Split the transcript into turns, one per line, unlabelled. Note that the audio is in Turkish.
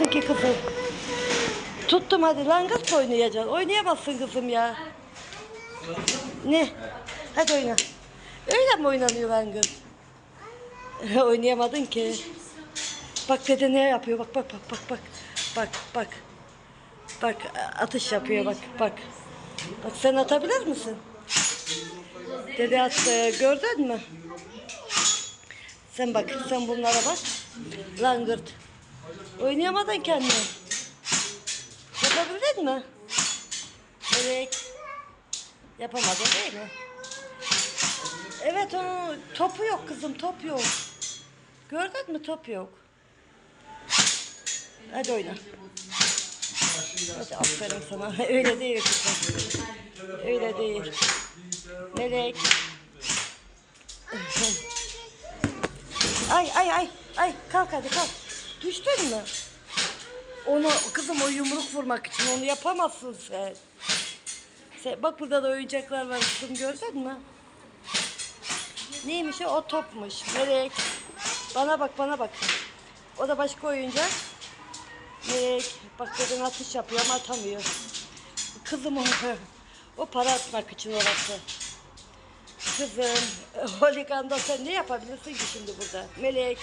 yapamazsın ki kızım. Tuttum hadi langırt oynayacaksın? Oynayamazsın kızım ya. Ne? Hadi oyna. Öyle mi oynanıyor langırt? Oynayamadın ki. Bak dede ne yapıyor? Bak bak bak bak bak. Bak bak. Bak atış yapıyor bak bak. Bak sen atabilir misin? Dede attı. Gördün mü? Sen bak sen bunlara bak. Langırt. Oynayamadın kendini. Yapabildin mi? Evet. Yapamadın değil mi? Evet o topu yok kızım top yok. Gördün mü top yok. Hadi oyna. Hadi aferin sana. Öyle değil kızım. Öyle değil. Melek. Ay ay ay. Ay kalk hadi kalk. Düştün mü? Onu kızım o yumruk vurmak için onu yapamazsın sen. sen bak burada da oyuncaklar var kızım gördün mü? Neymiş o? O topmuş. Melek. Bana bak bana bak. O da başka oyuncak. Melek. Bak dedin atış yapıyor ama atamıyor. Kızım o. O para atmak için orası. Kızım. Holiganda sen ne yapabilirsin ki şimdi burada? Melek.